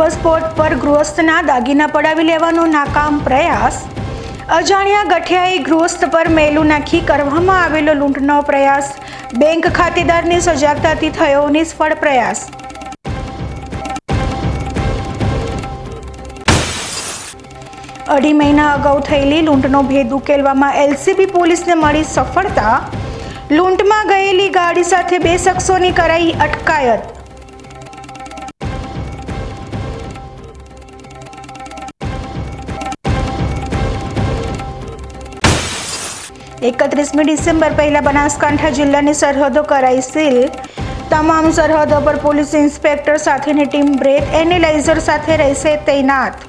Bus spot પર ગૃહસ્થના દાગીના પડાવી લેવાનો નાકામ પ્રયાસ. અજાણ્યા ગઠિયાએ ગૃહસ્થ પર મેલું નાખી કરવામાં આવેલો લૂંટનો પ્રયાસ. બેંક ખાતેદારની સજાગતાથી થયો નિષ્ફળ પ્રયાસ. અઢી મહિના અગાઉ થયેલી લૂંટનો ભેદ ઉકેલવામાં એલસીબી પોલીસને મળી સફળતા. લૂંટમાં ગયેલી ગાડી સાથે બે શખ્સોની કરાઈ અટકાયત. એકત્રીસમી ડિસેમ્બર પહેલાં બનાસકાંઠા જિલ્લાની સરહદો કરાઈ સીલ. તમામ સરહદો પર પોલીસ ઇન્સ્પેક્ટર સાથેની ટીમ બ્રેક એનેલાઇઝર સાથે રહેશે તૈનાત.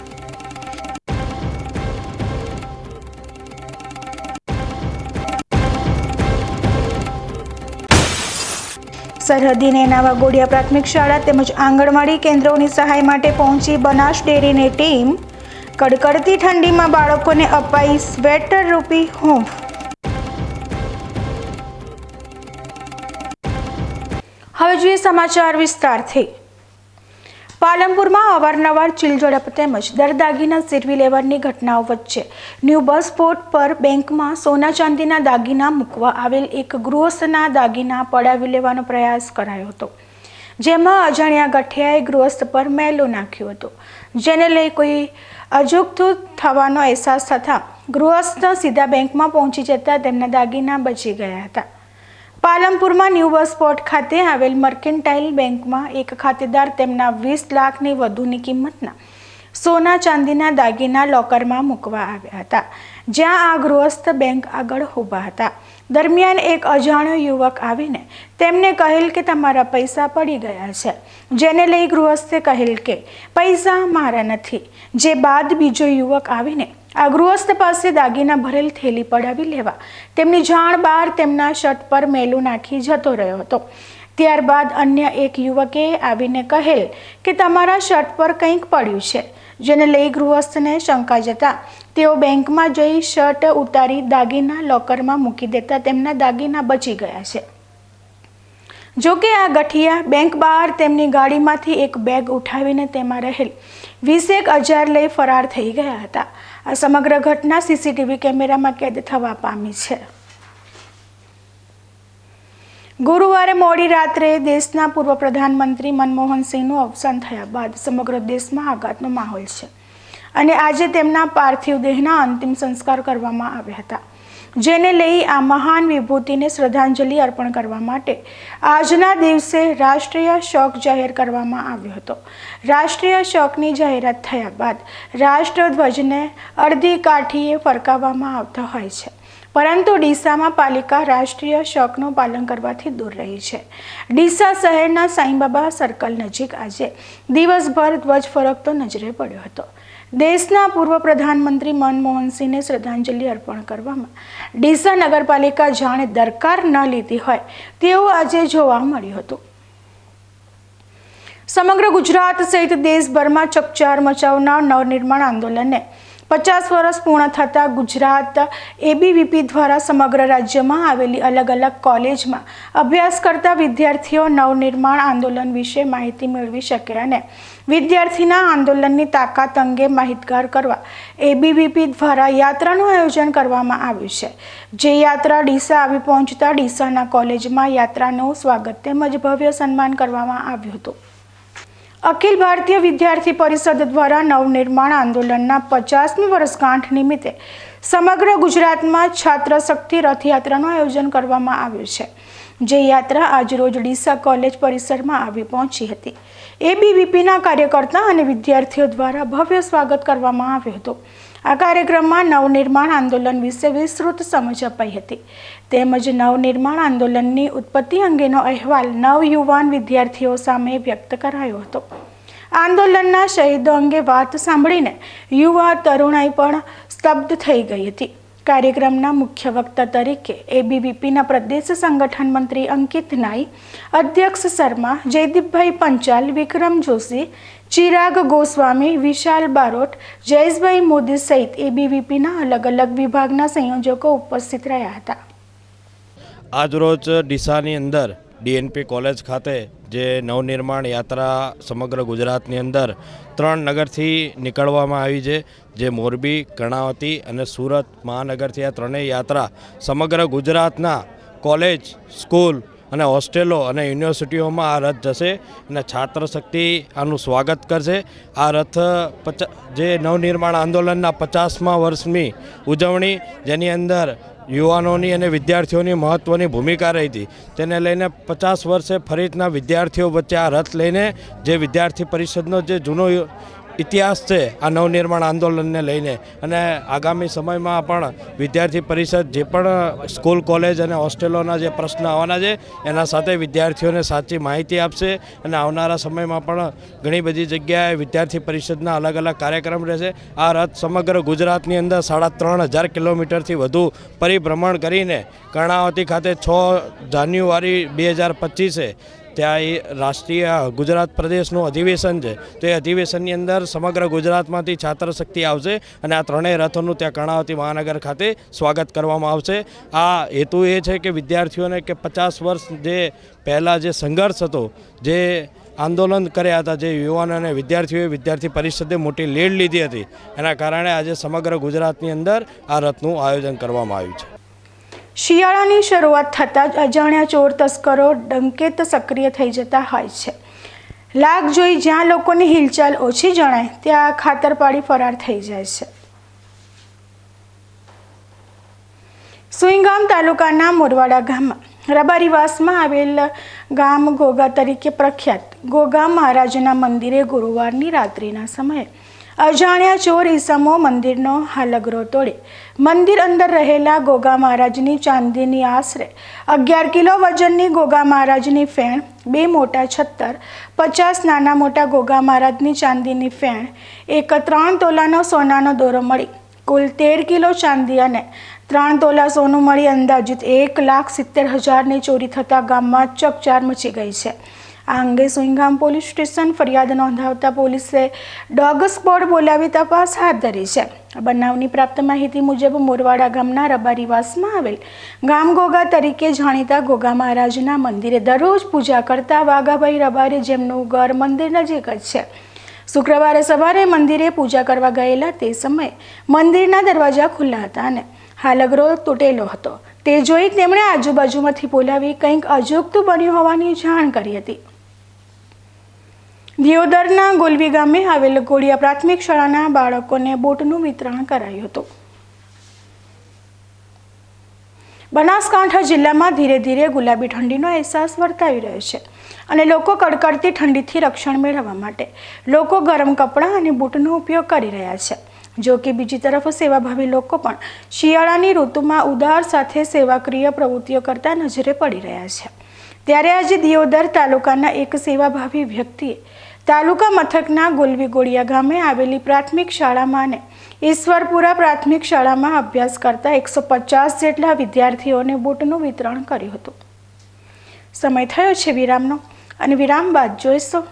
સરહદી નેનાવા ગોડિયા પ્રાથમિક શાળા તેમજ આંગણવાડી કેન્દ્રોની સહાય માટે પહોંચી બનાસ ડેરીની ટીમ. કડકડતી ઠંડીમાં બાળકોને અપાઈ સ્વેટર રૂપી હૂંફ. હવે જોઈએ સમાચાર વિસ્તારથી. પાલનપુરમાં અવારનવાર ચીલઝડપ તેમજ દરદાગીના સિરવી લેવાની ઘટનાઓ વચ્ચે ન્યૂ બસ સ્પોટ પર બેંકમાં સોના ચાંદીના દાગીના મૂકવા આવેલ એક ગૃહસ્થના દાગીના પડાવી લેવાનો પ્રયાસ કરાયો હતો. જેમાં અજાણ્યા ગઠિયાએ ગૃહસ્થ પર મેલો નાખ્યો હતો. જેને લઈ કોઈ અજુગતું થવાનો અહેસાસ થતાં ગૃહસ્થ સીધા બેંકમાં પહોંચી જતા તેમના દાગીના બચી ગયા હતા. પાલનપુરમાં ન્યૂ બસ સ્પોટ ખાતે આવેલ મર્કેન્ટાઇલ બેંકમાં એક ખાતેદાર તેમના વીસ લાખની વધુની કિંમતના સોના ચાંદીના દાગીના લોકરમાં મૂકવા આવ્યા હતા, જ્યાં આ ગૃહસ્થ બેંક આગળ ઊભા હતા. દરમિયાન એક અજાણ્યો યુવક આવીને તેમને કહેલ કે તમારા પૈસા પડી ગયા છે, જેને લઈ ગૃહસ્થે કહેલ કે, પૈસા મારા નથી. જે બાદ બીજો યુવક આવીને આ ગૃહસ્થ પાસે દાગીના ભરેલ થેલી પડાવી લેવા. તેમની જાણ બહાર તેમના શર્ટ પર મેલું નાખી જતો રહ્યો હતો. ત્યારબાદ અન્ય એક યુવકે આવીને કહેલ કે તમારા શર્ટ પર કંઈક પડ્યું છે, જેને લઈ ગૃહસ્થને શંકા જતા તેઓ બેંકમાં જઈ શર્ટ ઉતારી દાગીના લોકરમાં મૂકી દેતા તેમના દાગીના બચી ગયા છે. જોકે આ ગઠિયા બેંક બહાર તેમની ગાડીમાંથી એક બેગ ઉઠાવીને તેમાં રહેલ વીસેક હજાર લઈ ફરાર થઈ ગયા હતા. આ સમગ્ર ઘટના સીસીટીવી કેમેરામાં કેદ થવા પામી છે. ગુરુવારે મોડી રાત્રે દેશના પૂર્વ પ્રધાનમંત્રી મનમોહન સિંહનું અવસાન થયા બાદ સમગ્ર દેશમાં આઘાતનો માહોલ છે અને આજે તેમના પાર્થિવ દેહના અંતિમ સંસ્કાર કરવામાં આવ્યા હતા. જેને લઈ આ મહાન વિભૂતિને શ્રદ્ધાંજલિ અર્પણ કરવા માટે આજના દિવસે રાષ્ટ્રીય શોક જાહેર કરવામાં આવ્યો હતો. રાષ્ટ્રીય શોકની જાહેરાત થયા બાદ રાષ્ટ્રધ્વજને અડધી કાઠીએ ફરકાવવામાં આવતો હોય છે. પરંતુ ડીસામાં પાલિકા રાષ્ટ્રીય શોકનું પાલન કરવાથી દૂર રહી છે. ડીસા શહેરના સાંઈબાબા સર્કલ નજીક આજે દિવસભર ધ્વજ ફરકતો નજરે પડ્યો હતો. દેશના પૂર્વ પ્રધાનમંત્રી મનમોહનસિંહને શ્રદ્ધાંજલિ અર્પણ કરવામાં ડીસા નગરપાલિકા જાણે દરકાર ન લીધી હોય તેવું આજે જોવા મળ્યું હતું. સમગ્ર ગુજરાત સહિત દેશભરમાં ચકચાર મચાવનાર નવનિર્માણ આંદોલનને પચાસ વર્ષ પૂર્ણ થતાં ગુજરાત એબીવીપી દ્વારા સમગ્ર રાજ્યમાં આવેલી અલગ અલગ કોલેજમાં અભ્યાસ કરતા વિદ્યાર્થીઓ નવનિર્માણ આંદોલન વિશે માહિતી મેળવી શકે અને વિદ્યાર્થીના આંદોલનની તાકાત અંગે માહિતગાર કરવા એબીવીપી દ્વારા યાત્રાનું આયોજન કરવામાં આવ્યું છે. જે યાત્રા ડીસા આવી પહોંચતા ડીસાના કોલેજમાં યાત્રાનું સ્વાગત તેમજ ભવ્ય સન્માન કરવામાં આવ્યું હતું. અખિલ ભારતીય વિદ્યાર્થી પરિષદ દ્વારા નવનિર્માણ આંદોલનના પચાસમી વર્ષગાંઠ નિમિત્તે સમગ્ર ગુજરાતમાં છાત્ર શક્તિ રથયાત્રાનું આયોજન કરવામાં આવ્યું છે, જે યાત્રા આજરોજ ડીસા કોલેજ પરિસરમાં આવી પહોંચી હતી. એબીવીપીના કાર્યકર્તા અને વિદ્યાર્થીઓ દ્વારા ભવ્ય સ્વાગત કરવામાં આવ્યું હતું. આ કાર્યક્રમમાં નવનિર્માણ આંદોલન વિશે વિસ્તૃત સમજ અપાઈ હતી. તેમજ નવનિર્માણ આંદોલનની ઉત્પત્તિ અંગેનો અહેવાલ નવયુવાન વિદ્યાર્થીઓ સામે વ્યક્ત કરાયો હતો. આંદોલનના શહીદો અંગે વાત સાંભળીને યુવા તરુણાઈ પણ સ્તબ્ધ થઈ ગઈ હતી. કાર્યક્રમના મુખ્ય વક્તા તરીકે એબીવીપીના પ્રદેશ સંગઠન મંત્રી અંકિત નાઈ, અધ્યક્ષ શર્મા, જયદીપભાઈ પંચાલ, વિક્રમ જોશી, ચિરાગ ગોસ્વામી, વિશાલ બારોટ, જયેશભાઈ મોદી સહિત એબીવીપીના અલગ અલગ વિભાગના સંયોજકો ઉપસ્થિત રહ્યા હતા. આજરોજ ડીસાની અંદર ડીએનપી કોલેજ ખાતે જે નવનિર્માણ યાત્રા સમગ્ર ગુજરાતની અંદર ત્રણ નગરથી નીકળવામાં આવી છે, જે મોરબી, કર્ણાવતી અને સુરત મહાનગરથી આ ત્રણેય યાત્રા સમગ્ર ગુજરાતના કોલેજ, સ્કૂલ અને હોસ્ટેલો અને યુનિવર્સિટીઓમાં આ રથ જશે અને છાત્ર શક્તિ આનું સ્વાગત કરશે. આ રથ પચા, જે નવનિર્માણ આંદોલનના પચાસમા વર્ષની ઉજવણી, જેની અંદર યુવાનોની અને વિદ્યાર્થીઓની મહત્ત્વની ભૂમિકા રહી હતી. તેને લઈને પચાસ વર્ષે ફરીતના વિદ્યાર્થીઓ વચ્ચે આ રથ લઈને જે વિદ્યાર્થી પરિષદનો જે જૂનો ઇતિહાસ છે આ નવનિર્માણ આંદોલનને લઈને. અને આગામી સમયમાં પણ વિદ્યાર્થી પરિષદ જે પણ સ્કૂલ, કોલેજ અને હોસ્ટેલોના જે પ્રશ્ન આવવાના છે, એના સાથે વિદ્યાર્થીઓને સાચી માહિતી આપશે. અને આવનારા સમયમાં પણ ઘણી બધી જગ્યાએ વિદ્યાર્થી પરિષદના અલગ અલગ કાર્યક્રમ રહેશે. આ રથ સમગ્ર ગુજરાતની અંદર સાડા ત્રણ હજાર કિલોમીટરથી વધુ પરિભ્રમણ કરીને કર્ણાવતી ખાતે છ જાન્યુઆરી બે હજાર પચીસે ત્યાં એ રાષ્ટ્રીય ગુજરાત પ્રદેશનું અધિવેશન છે. તો એ અધિવેશનની અંદર સમગ્ર ગુજરાતમાંથી છાત્ર શક્તિ આવશે અને આ ત્રણેય રથોનું ત્યાં કર્ણાવતી મહાનગર ખાતે સ્વાગત કરવામાં આવશે. આ હેતુ એ છે કે વિદ્યાર્થીઓને કે પચાસ વર્ષ જે પહેલાં જે સંઘર્ષ હતો, જે આંદોલન કર્યા હતા, જે યુવાનો અને વિદ્યાર્થીઓએ વિદ્યાર્થી પરિષદે મોટી લીડ લીધી હતી. એના કારણે આજે સમગ્ર ગુજરાતની અંદર આ રથનું આયોજન કરવામાં આવ્યું છે. શિયાળાની શરૂઆત થતાં જ અજાણ્યા ચોર તસ્કરો ડંકેત સક્રિય થઈ જતા હોય છે. લાગ જોઈ જ્યાં લોકોની હિલચાલ ઓછી જણાય, ત્યાં ખાતર પાડી ફરાર થઈ જાય છે. સુઈગામ તાલુકાના મોરવાડા ગામમાં રબારીવાસમાં આવેલ ગામ ગોગા તરીકે પ્રખ્યાત. ગોગા મહારાજના મંદિરે ગુરુવારની રાત્રિના સમયે અજાણ્યા ચોર ઈસમો મંદિરનો હાલગરો તોડી. મંદિર અંદર રહેલા ગોગા મહારાજની ચાંદીની આશરે અગિયાર કિલો વજનની ગોગા મહારાજની ફેણ, બે મોટા છત્તર, પચાસ નાના મોટા ગોગા મહારાજની ચાંદીની ફેણ, એક ત્રણ તોલાનો સોનાનો દોરો મળી. કુલ તેર કિલો ચાંદી અને ત્રણ તોલા સોનું મળી. અંદાજિત એક લાખ સિત્તેર હજારની ચોરી થતાં ગામમાં ચકચાર મચી ગઈ છે. આ અંગે સુઈગામ પોલીસ સ્ટેશન ફરિયાદ નોંધાવતા પોલીસે ડોગ સ્પોટ બોલાવી તપાસ હાથ ધરી છે. બનાવની પ્રાપ્ત માહિતી મુજબ મોરવાડા ગામના રબારીવાસમાં આવેલ ગામ ગોગા તરીકે જાણીતા ગોગા મહારાજના મંદિરે દરરોજ પૂજા કરતા વાઘાભાઈ રબારી જેમનું ઘર મંદિર નજીક જ છે. શુક્રવારે સવારે મંદિરે પૂજા કરવા ગયેલા તે સમયે મંદિરના દરવાજા ખુલ્લા હતા અને હાલગરો તૂટેલો હતો. તે જોઈ તેમણે આજુબાજુમાંથી બોલાવી કંઈક અજુગતું બન્યું હોવાની જાણ કરી હતી. દિયોદરના ગોલવી ગામે આવેલ ગોળિયા પ્રાથમિક શાળાના બાળકોને બૂટનું વિતરણ કરાયું હતું. બનાસકાંઠા જિલ્લામાં ધીરે ધીરે ગુલાબી ઠંડીનો અહેસાસ વર્તાવી રહ્યો છે અને લોકો કડકડતી ઠંડીથી રક્ષણ મેળવવા માટે લોકો ગરમ કપડાં અને બૂટનો ઉપયોગ કરી રહ્યા છે. જો કે બીજી તરફ સેવાભાવી લોકો પણ શિયાળાની ઋતુમાં ઉદાર સાથે સેવાક્રિય પ્રવૃત્તિઓ કરતા નજરે પડી રહ્યા છે. ત્યારે આજે દિયોદર તાલુકાના એક સેવાભાવી વ્યક્તિએ તાલુકા મથકના ગોલવી ગોળિયા ગામે આવેલી પ્રાથમિક શાળામાં અને ઈશ્વરપુરા પ્રાથમિક શાળામાં અભ્યાસ કરતા એકસો પચાસ જેટલા વિદ્યાર્થીઓને બૂટનું વિતરણ કર્યું હતું. સમય થયો છે વિરામનો અને વિરામ બાદ જોઈશું.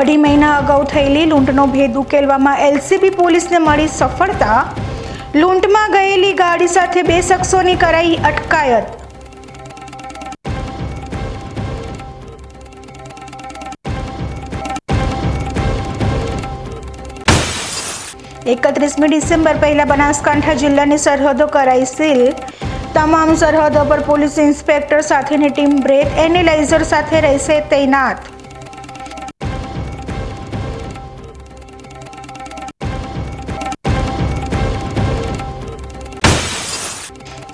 અઢી મહિના અગાઉ થયેલી લૂંટનો ભેદ ઉકેલવામાં એલસીબી પોલીસને મળી સફળતા. લૂંટમાં ગયેલી ગાડી સાથે બે શખ્સોની કરાઈ અટકાયત. એકત્રીસમી ડિસેમ્બર પહેલાં બનાસકાંઠા જિલ્લાની સરહદો કરાઈ સીલ. તમામ સરહદો પર પોલીસ ઇન્સ્પેક્ટર સાથેની ટીમ બ્રેક એનેલાઇઝર સાથે રહેશે તૈનાત.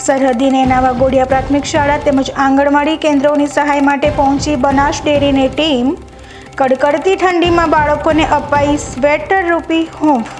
સરહદી નેનાવા ગોડિયા પ્રાથમિક શાળા તેમજ આંગણવાડી કેન્દ્રોની સહાય માટે પહોંચી બનાસ ડેરીની ટીમ. કડકડતી ઠંડીમાં બાળકોને અપાઈ સ્વેટર રૂપી હૂંફ.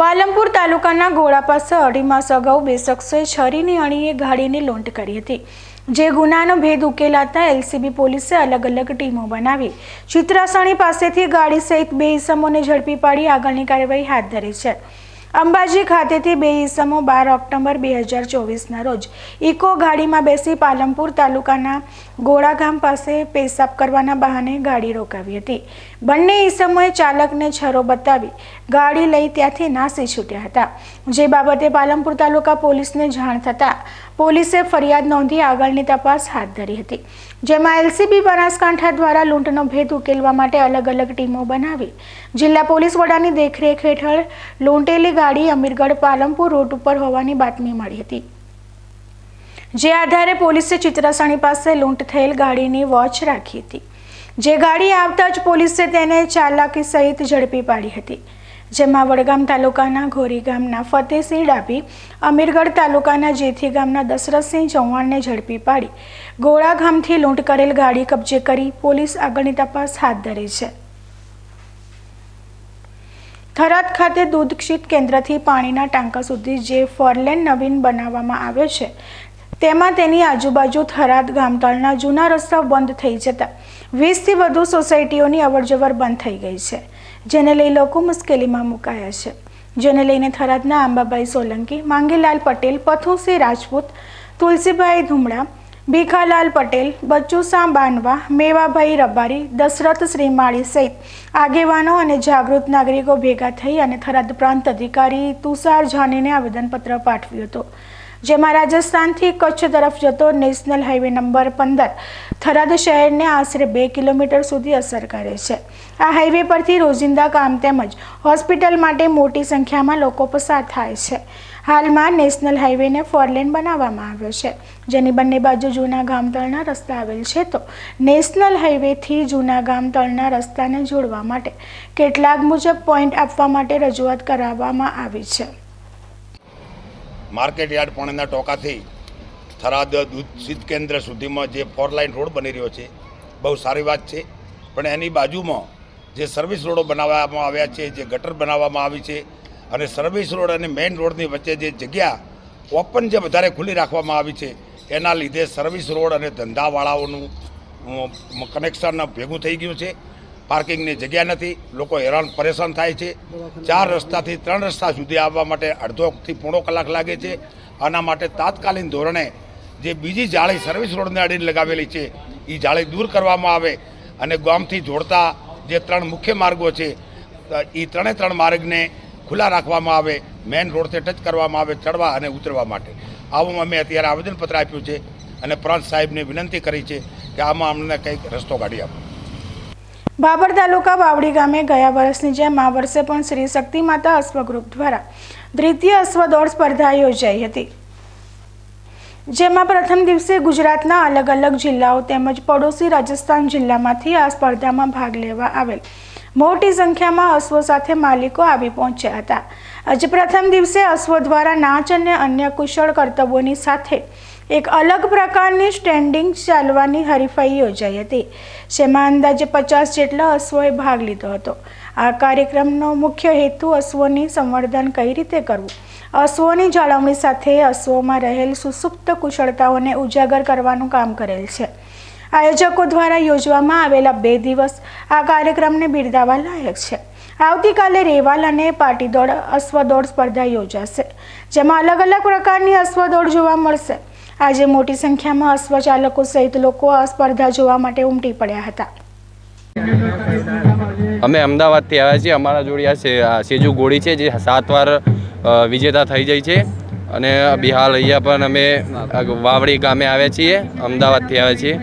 પાલનપુર તાલુકાના ગોળા પાસે અઢી માસ અગાઉ બે શખ્સોએ છરીની અણીએ ગાડીની લૂંટ કરી હતી. જે ગુનાનો ભેદ ઉકેલાતા એલસીબી પોલીસે અલગ અલગ ટીમો બનાવી. ચિત્રાસણી પાસેથી ગાડી સહિત બે ઇસમોને ઝડપી પાડી આગળની કાર્યવાહી હાથ ધરી છે. અંબાજી ખાતેથી બે ઈસમો બાર ઓક્ટોબર બે હજાર ચોવીસના રોજ ઇકો ગાડીમાં બેસી પાલનપુર તાલુકાના ગોળાગામ પાસે પેશાબ કરવાના બહાને ગાડી રોકાવી હતી. બંને ઈસમોએ ચાલકને છરો બતાવી ગાડી લઈ ત્યાંથી નાસી છૂટ્યા હતા. જે બાબતે પાલનપુર તાલુકા પોલીસને જાણ થતાં પોલીસે ફરિયાદ નોંધી આગળની તપાસ હાથ ધરી હતી. જેમાં એલસીબી બનાસકાંઠા દ્વારા લૂંટનો ભેદ ઉકેલવા માટે અલગ અલગ ટીમો બનાવી. જિલ્લા પોલીસ વડાની દેખરેખ હેઠળ લૂંટેલી ગાડી અમીરગઢ પાલમપુર રોડ ઉપર હોવાની બાતમી મળી હતી. જે આધારે પોલીસે ચિત્રાસણી પાસે લૂંટ થયેલ ગાડીની વોચ રાખી હતી. જે ગાડી આવતા જ પોલીસે તેને ચાલાકી સહિત ઝડપી પાડી હતી. જેમાં વડગામ તાલુકાના ઘોરી ગામના ફતેહસિંહ ડાભી અમીરગઢ તાલુકાના જેથી ગામના દશરથસિંહ ચૌહાણને ઝડપી પાડી. ગોળા ગામથી લૂંટ કરેલ ગાડી કબજે કરી પોલીસ આગળની તપાસ હાથ ધરી છે. થરાદ ખાતે દૂધ ક્ષિત કેન્દ્રથી પાણીના ટાંકા સુધી જે ફોરલેન નવીન બનાવવામાં આવ્યો છે, તેમાં તેની આજુબાજુ થરાદ ગામતળના જૂના રસ્તા બંધ થઈ જતા વીસથી વધુ સોસાયટીઓની અવરજવર બંધ થઈ ગઈ છે. જેને લઈ લોકો મુશ્કેલીમાં મુકાયા છે. જેને લઈને થરાદના આંબાભાઈ સોલંકી, માંગીલાલ પટેલ પથુસિંહ રાજપૂત તુલસીભાઈ ધુમડા, ભીખાલાલ પટેલ, બચ્ચુસા બાનવા, મેવાભાઈ રબારી, દશરથ શ્રીમાળી સહિત આગેવાનો અને જાગૃત નાગરિકો ભેગા થઈ અને થરાદ પ્રાંત અધિકારી તુષાર જાનીને આવેદનપત્ર પાઠવ્યું હતું. જેમાં રાજસ્થાનથી કચ્છ તરફ જતો નેશનલ હાઈવે નંબર પંદર, થરાદ શહેરને આશરે બે કિલોમીટર સુધી અસર કરે છે. આ હાઈવે પરથી રોજિંદા કામ તેમજ હોસ્પિટલ માટે મોટી સંખ્યામાં લોકો પસાર થાય છે. હાલમાં નેશનલ હાઈવેને ફોરલેન બનાવવામાં આવ્યો છે. જેની બંને બાજુ જૂના ગામ તળના રસ્તા આવેલ છે તો નેશનલ હાઈવેથી જૂના ગામ તળના રસ્તાને જોડવા માટે કેટલાક મુજબ પોઈન્ટ આપવા માટે રજૂઆત કરાવવામાં આવી છે. માર્કેટ યાર્ડ એના ટોકાથી થરાદ દૂધ શીત કેન્દ્ર સુધીમાં જે ફોર લાઇન રોડ બની રહ્યો છે, બહુ સારી વાત છે. પણ એની બાજુમાં જે સર્વિસ રોડો બનાવવામાં આવ્યા છે, જે ગટર બનાવવામાં આવી છે અને સર્વિસ રોડ અને મેઇન રોડની વચ્ચે જે જગ્યા ઓપન જે વધારે ખુલ્લી રાખવામાં આવી છે, એના લીધે સર્વિસ રોડ અને ધંધાવાળાઓનું કનેક્શન ભેગું થઈ ગયું છે. પાર્કિંગની જગ્યા નથી. લોકો હેરાન પરેશાન થાય છે. ચાર રસ્તાથી ત્રણ રસ્તા સુધી આવવા માટે અડધોથી પોણો કલાક લાગે છે. આના માટે તાત્કાલિક ધોરણે જે બીજી જાળી સર્વિસ રોડને અડીને લગાવેલી છે એ જાળી દૂર કરવામાં આવે અને ગામથી જોડતા જે ત્રણ મુખ્ય માર્ગો છે એ ત્રણે ત્રણ માર્ગને ખુલ્લા રાખવામાં આવે, મેઇન રોડથી ટચ કરવામાં આવે, ચડવા અને ઉતરવા માટે. આવું અમે અત્યારે આવેદનપત્ર આપ્યું છે અને પ્રાંત સાહેબને વિનંતી કરી છે કે આમાં અમને કંઈક રસ્તો કાઢી આપો. બાબર તાલુકા બાવડી ગામે ગયા વર્ષની જેમ આ વર્ષે પણ શ્રી શક્તિ માતા અશ્વ દ્વારા દ્વિતીય અશ્વ દોડ સ્પર્ધા યોજાઈ હતી. જેમાં પ્રથમ દિવસે ગુજરાતના અલગ અલગ જિલ્લાઓ તેમજ પડોશી રાજસ્થાન જિલ્લામાંથી આ સ્પર્ધામાં ભાગ લેવા આવેલ. મોટી સંખ્યામાં અશ્વો સાથે માલિકો આવી પહોંચ્યા હતા. આજે પ્રથમ દિવસે અશ્વો દ્વારા નાચ અને અન્ય કુશળ કર્તવ્યોની સાથે એક અલગ પ્રકારની સ્ટેન્ડિંગ ચાલવાની હરીફાઈ યોજાઈ હતી. જેમાં અંદાજે પચાસ જેટલા અશ્વોએ ભાગ લીધો હતો. આ કાર્યક્રમનો મુખ્ય હેતુ અશ્વોની સંવર્ધન કઈ રીતે કરવું? અશ્વોની જાળવણી સાથે અશ્વોમાં રહેલ સુસુપ્ત કુશળતાઓને ઉજાગર કરવાનું કામ કરેલ છે. આયોજકો દ્વારા યોજવામાં આવેલા બે દિવસ આ કાર્યક્રમને બિરદાવવા લાયક છે. આવતીકાલે રેવાલ અને પાટીદોડ અશ્વદોડ સ્પર્ધા યોજાશે, જેમાં અલગ અલગ પ્રકારની અશ્વદોડ જોવા મળશે. આજે મોટી સંખ્યામાં અશ્વચાલકો સહિત લોકો આ સ્પર્ધા જોવા માટે ઉમટી પડ્યા હતા. અમે અમદાવાદથી આવ્યા છીએ. અમારા જોડે આ સેજુ ગોળી છે, જે સાત વાર વિજેતા થઈ જાય છે. અને બિહાર અહીંયા પણ અમે વાવડી ગામે આવ્યા છીએ. અમદાવાદથી આવ્યા છીએ.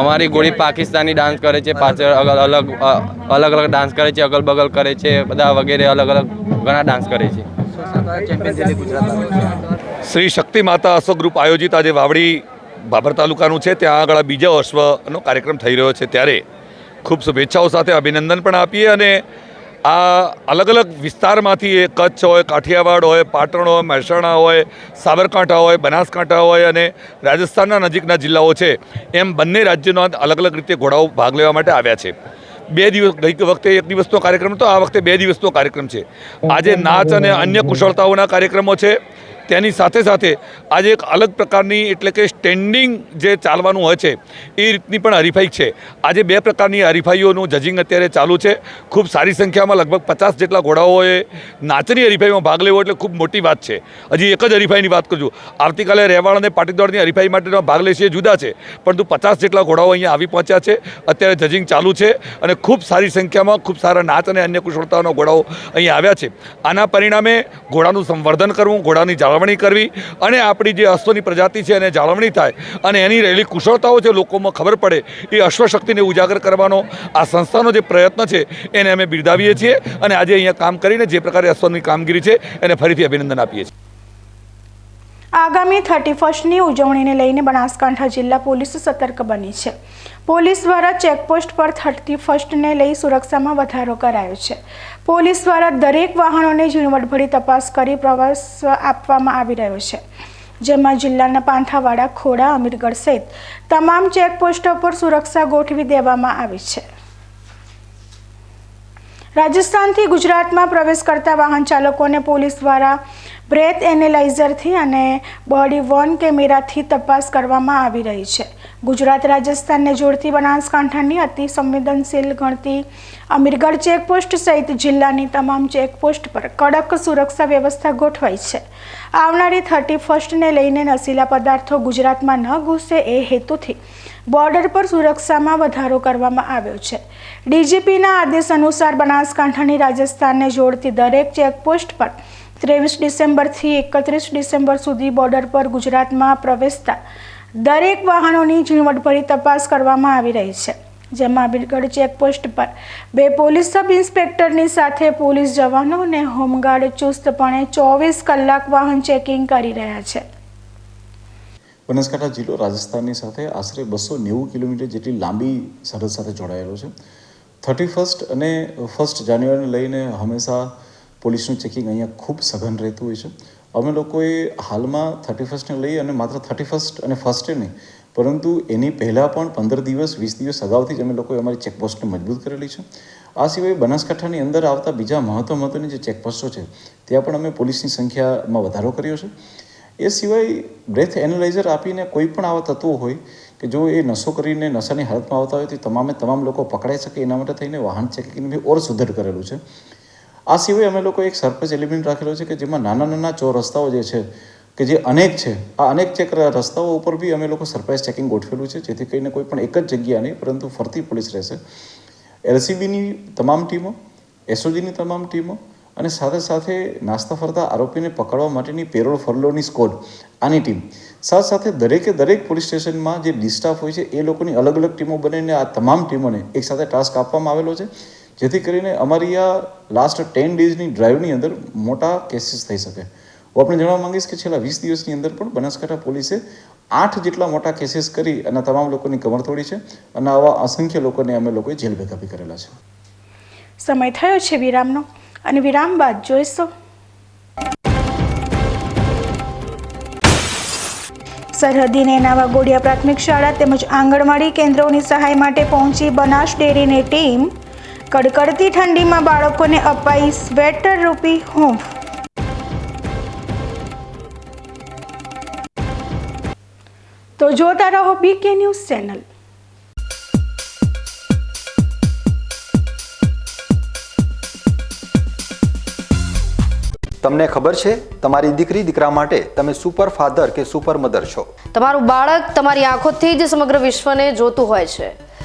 અમારી ગોળી પાકિસ્તાની ડાન્સ કરે છે, પાછળ અલગ અલગ અલગ ડાન્સ કરે છે અગલ બગલ કરે છે, બધા વગેરે અલગ અલગ ઘણા ડાન્સ કરે છે. શ્રી શક્તિ માતા અશ્વ ગ્રુપ આયોજિત આજે વાવડી બાબર તાલુકાનું છે. ત્યાં આગળ બીજા અશ્વનો કાર્યક્રમ થઈ રહ્યો છે. ત્યારે ખૂબ શુભેચ્છાઓ સાથે અભિનંદન પણ આપીએ અને આ અલગ અલગ વિસ્તારમાંથી એ કચ્છ હોય, કાઠિયાવાડ હોય, પાટણ હોય, મહેસાણા હોય, સાબરકાંઠા હોય, બનાસકાંઠા હોય અને રાજસ્થાનના નજીકના જિલ્લાઓ છે, એમ બંને રાજ્યોના અલગ અલગ રીતે ઘોડાઓ ભાગ લેવા માટે આવ્યા છે. બે દિવસ, ગઈ વખતે એક દિવસનો કાર્યક્રમ હતો, આ વખતે બે દિવસનો કાર્યક્રમ છે. આજે નાચ અને અન્ય કુશળતાઓના કાર્યક્રમો છે. તેની સાથે સાથે આજે એક અલગ પ્રકારની એટલે કે સ્ટેન્ડિંગ જે ચાલવાનું હોય છે, એ રીતની પણ હરીફાઈ છે. આજે બે પ્રકારની હરીફાઈઓનું જજિંગ અત્યારે ચાલુ છે. ખૂબ સારી સંખ્યામાં લગભગ પચાસ જેટલા ઘોડાઓએ નાચની હરીફાઈમાં ભાગ લેવો એટલે ખૂબ મોટી વાત છે. હજી એક જ હરીફાઈની વાત કરજો આવતીકાલે રહેવાળ અને પાટીદોડની હરીફાઈ માટેનો ભાગ લેશે જુદા છે, પરંતુ પચાસ જેટલા ઘોડાઓ અહીંયા આવી પહોંચ્યા છે. અત્યારે જજિંગ ચાલુ છે અને ખૂબ સારી સંખ્યામાં ખૂબ સારા નાચ અને અન્ય કુશળતાઓના ઘોડાઓ અહીંયા આવ્યા છે. આના પરિણામે ઘોડાનું સંવર્ધન કરવું, ઘોડાની જાળવણી કરવી અને આપણી જે અશ્વની પ્રજાતિ છે એને જાળવણી થાય અને એની રહેલી કુશળતાઓ છે લોકોમાં ખબર પડે એ અશ્વશક્તિને ઉજાગર કરવાનો આ સંસ્થાનો જે પ્રયત્ન છે એને અમે બિરદાવીએ છીએ અને આજે અહીંયા કામ કરીને જે પ્રકારે અશ્વની કામગીરી છે એને ફરીથી અભિનંદન આપીએ છીએ. આગામી થર્ટી ફર્સ્ટની ઉજવણીને લઈને બનાસકાંઠા જિલ્લા પોલીસ સતર્ક બની છે. પોલીસ દ્વારા ચેકપોસ્ટ પર થર્ટી ફર્સ્ટને લઈ સુરક્ષામાં વધારો કરાયો છે. પોલીસ દ્વારા દરેક વાહનોને ઝીણવટભરી તપાસ કરી પ્રવાસ આપવામાં આવી રહ્યો છે. જેમાં જિલ્લાના પાંથાવાડા, ખોડા, અમીરગઢ સહિત તમામ ચેકપોસ્ટો પર સુરક્ષા ગોઠવી દેવામાં આવી છે. રાજસ્થાનથી ગુજરાતમાં પ્રવેશ કરતા વાહન ચાલકોને પોલીસ દ્વારા બ્રેથ એનેલાઇઝરથી અને બોડી વોર્ન કેમેરાથી તપાસ કરવામાં આવી રહી છે. ગુજરાત રાજસ્થાનને જોડતી બનાસકાંઠાની અતિ સંવેદનશીલ ગણતી અમીરગઢ ચેકપોસ્ટ સહિત જિલ્લાની તમામ ચેકપોસ્ટ પર કડક સુરક્ષા વ્યવસ્થા ગોઠવાઈ છે. આવનારી થર્ટી ફર્સ્ટને લઈને નશીલા પદાર્થો ગુજરાતમાં ન ઘૂસે એ હેતુથી બોર્ડર પર સુરક્ષામાં વધારો કરવામાં આવ્યો છે. ડીજીપીના આદેશ અનુસાર બનાસકાંઠાની રાજસ્થાનને જોડતી દરેક ચેકપોસ્ટ પર ત્રેવીસ ડિસેમ્બરથી એકત્રીસ ડિસેમ્બર સુધી બોર્ડર પર ગુજરાતમાં પ્રવેશતા દરેક વાહનોની ઝીણવટભરી તપાસ કરવામાં આવી રહી છે. જેમાં બિરગઢ ચેકપોસ્ટ પર બે પોલીસ સબ ઇન્સ્પેક્ટરની સાથે પોલીસ જવાનો અને હોમગાર્ડ ચુસ્તપણે ચોવીસ કલાક વાહન ચેકિંગ કરી રહ્યા છે. બનાસકાંઠા જિલ્લો રાજસ્થાનની સાથે આશરે બસો નેવું કિલોમીટર જેટલી લાંબી સરહદ સાથે જોડાયેલો છે. થર્ટી ફર્સ્ટ અને ફર્સ્ટ જાન્યુઆરીને લઈને હંમેશા પોલીસનું ચેકિંગ અહીંયા ખૂબ સઘન રહેતું હોય છે. અમે લોકોએ હાલમાં થર્ટી ફર્સ્ટને લઈ અને માત્ર થર્ટી ફર્સ્ટ અને ફર્સ્ટે નહીં, પરંતુ એની પહેલાં પણ પંદર દિવસ, વીસ દિવસ અગાઉથી જ અમે લોકોએ અમારી ચેકપોસ્ટને મજબૂત કરેલી છે. આ સિવાય બનાસકાંઠાની અંદર આવતા બીજા મહત્વ મહત્વની જે ચેકપોસ્ટો છે, ત્યાં પણ અમે પોલીસની સંખ્યામાં વધારો કર્યો છે. એ સિવાય બ્રેથ એનાલાઇઝર આપીને કોઈ પણ આવા તત્વો હોય કે જો એ નશો કરીને નશાની હાલતમાં આવતા હોય તો તમામે તમામ લોકો પકડાઈ શકે એના માટે થઈને વાહન ચેકિંગ ઓર સુધર કરેલું છે. આ સિવાય અમે લોકો એક સરફેસ એલિમેન્ટ રાખેલો છે કે જેમાં નાના નાના ચો રસ્તાઓ જે છે, કે જે અનેક છે, આ અનેક ચેક રસ્તાઓ ઉપર બી અમે લોકો સરપ્રાઇઝ ચેકિંગ ગોઠવેલું છે, જેથી કરીને કોઈ પણ એક જ જગ્યા નહીં, પરંતુ ફરતી પોલીસ રહેશે. એલસીબીની તમામ ટીમો એસઓજીની તમામ ટીમો અને સાથે સાથે નાસ્તા ફરતા આરોપીને પકડવા માટેની પેરોલ ફરલોની સ્કોડ આની ટીમ. સાથે સાથે દરેકે દરેક પોલીસ સ્ટેશનમાં જે ડિસ્ટાફ હોય છે, એ લોકોની અલગ અલગ ટીમો બનીને આ તમામ ટીમોને એક સાથે ટાસ્ક આપવામાં આવેલો છે. જેથી કરીને અમારી આ લાસ્ટ ટેન ડેઝની ડ્રાઈવની અંદર મોટા કેસીસ થઈ શકે. હું આપણે જણાવવા માંગીશ કે છેલ્લા વીસ દિવસની અંદર પણ બનાસકાંઠા પોલીસે આઠ જેટલા મોટા કેસીસ કરી અને તમામ લોકોની કમર તોડી છે અને આવા અસંખ્ય લોકોને અમે લોકોએ જેલ ભેગા બી કરેલા છે. સમય થયો છે વિરામનો અને વિરામ બાદ જોઈશું. સરહદી નેનાવા ગોડિયા પ્રાથમિક શાળા તેમજ આંગણવાડી કેન્દ્રોની સહાય માટે પહોંચી બનાસ ડેરીની ટીમ કડકડતી ઠંડીમાં બાળકોને અપાઈ સ્વેટર રૂપી હૂંફ. તો જોતા રહો બીકે ન્યૂઝ ચેનલ. તમને ખબર છે તમારી દીકરી દીકરા માટે તમે સુપર ફાધર કે સુપર મધર છો? તમારું બાળક તમારી આંખોથી જ સમગ્ર વિશ્વને જોતું હોય છે.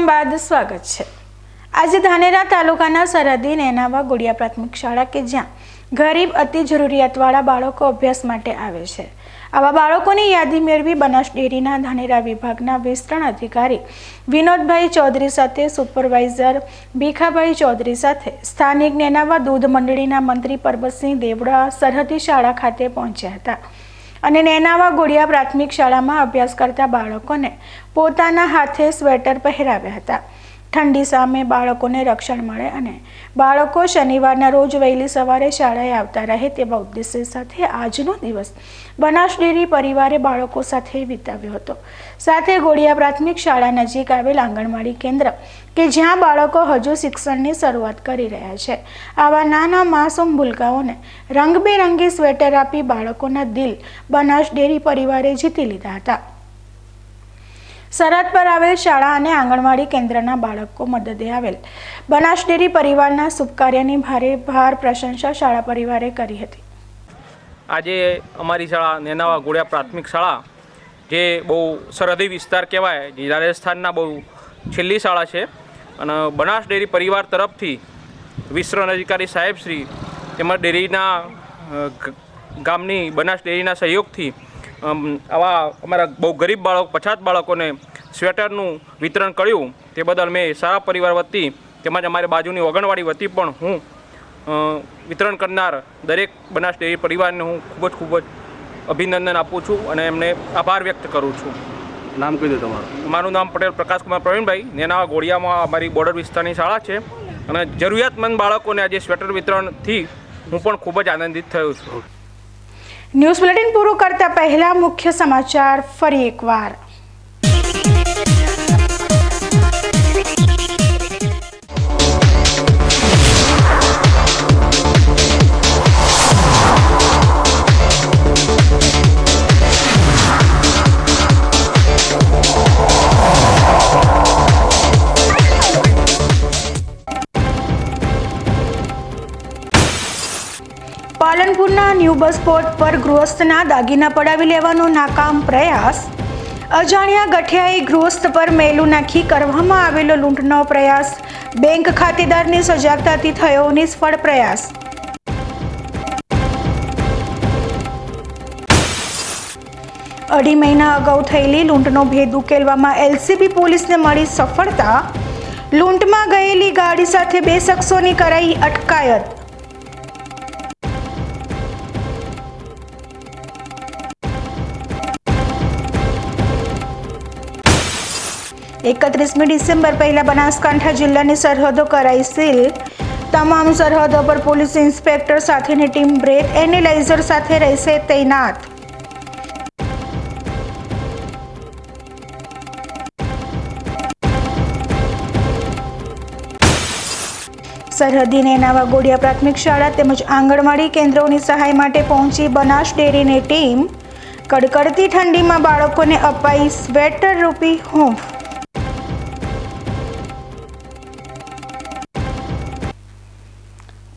વિરામ બાદ સ્વાગત છે. આજે ધાનેરા તાલુકાના સરહદી નેનાવા ગુડિયા પ્રાથમિક શાળા કે જ્યાં ગરીબ, અતિ જરૂરિયાતવાળા બાળકો અભ્યાસ માટે આવે છે. આવા બાળકોની યાદી મેળવી બનાસ ડેરીના ધાનેરા વિભાગના વિસ્તરણ અધિકારી વિનોદભાઈ ચૌધરી સાથે સુપરવાઇઝર ભીખાભાઈ ચૌધરી સાથે સ્થાનિક નેનાવા દૂધ મંડળીના મંત્રી પરબતસિંહ દેવડા સરહદી શાળા ખાતે પહોંચ્યા હતા. અને નેનાવા ગોળિયા પ્રાથમિક શાળામાં અભ્યાસ કરતા બાળકોને પોતાના હાથે સ્વેટર પહેરાવ્યા હતા. ઠંડી સામે બાળકોને રક્ષણ મળે અને બાળકો શનિવારના રોજ વહેલી સવારે શાળાએ આવતા રહે તેવા ઉદ્દેશ્ય સાથે આજનો દિવસ. બનાસ ડેરી પરિવારે બાળકો સાથે વિતાવ્યો હતો. સાથે ગોળિયા પ્રાથમિક શાળા નજીક આવેલ આંગણવાડી કેન્દ્ર, કે જ્યાં બાળકો હજુ શિક્ષણની શરૂઆત કરી રહ્યા છે. આવા નાના માસૂમ ભૂલકાઓને રંગબેરંગી સ્વેટર આપી બાળકોના દિલ બનાસ ડેરી પરિવારે જીતી લીધા હતા. સરહદ પર આવેલ શાળા અને આંગણવાડી કેન્દ્રના બાળકો મદદે આવેલ. બનાસ ડેરી પરિવારના શુભકાર્યની ભારે ભાર પ્રશંસા શાળા પરિવારે કરી હતી. આજે અમારી શાળા નેનાવા ગોળિયા પ્રાથમિક શાળા, જે બહુ સરહદી વિસ્તાર કહેવાય, જે રાજસ્થાનના બહુ છેલ્લી શાળા છે. અને બનાસ ડેરી પરિવાર તરફથી વિસ્તરણ અધિકારી સાહેબશ્રી તેમજ ડેરીના ગામની બનાસ ડેરીના સહયોગથી આવા અમારા બહુ ગરીબ બાળક પછાત બાળકોને સ્વેટરનું વિતરણ કર્યું તે બદલ મેં સારા પરિવાર વતી તેમજ અમારી બાજુની ઓગણવાડી વતી પણ હું વિતરણ કરનાર દરેક બનાસ ડેરી પરિવારને હું ખૂબ જ ખૂબ જ અભિનંદન આપું છું અને એમને આભાર વ્યક્ત કરું છું. નામ કહી દો તમારું. મારું નામ પટેલ પ્રકાશકુમાર પ્રવીણભાઈ નેના ગોળિયામાં અમારી બોર્ડર વિસ્તારની શાળા છે અને જરૂરિયાતમંદ બાળકોને આજે સ્વેટર વિતરણથી હું પણ ખૂબ જ આનંદિત થયો છું. ન્યૂઝ બુલેટિન પૂરું કરતા પહેલા મુખ્ય સમાચાર ફરી એકવાર. પાલનપુરના બસ પોર્ટ પર ગૃહસ્થના દાગીના પડાવી લેવાનો નાકામ પ્રયાસ. અજાણ્યા ગઠિયાએ ગૃહસ્થ પર મેલું નાખી કરવામાં આવેલો લૂંટનો પ્રયાસ. બેંક ખાતેદારની સજાગતાથી થયો નિષ્ફળ પ્રયાસ. અઢી મહિના અગાઉ થયેલી લૂંટનો ભેદ ઉકેલવામાં એલસીબી પોલીસને મળી સફળતા. લૂંટમાં ગયેલી ગાડી સાથે બે શખ્સોની કરાઈ અટકાયત. એકત્રીસમી ડિસેમ્બર પહેલાં બનાસકાંઠા જિલ્લાની સરહદો કરાઈ સીલ. તમામ સરહદો પર પોલીસ ઇન્સ્પેક્ટર સાથેની ટીમ બ્રેક એનેલાઇઝર સાથે રહેશે તૈનાત. સરહદી નેનાવા ગોડિયા પ્રાથમિક શાળા તેમજ આંગણવાડી કેન્દ્રોની સહાય માટે પહોંચી બનાસ ડેરીની ટીમ. કડકડતી ઠંડીમાં બાળકોને અપાઈ સ્વેટર રૂપી હૂંફ.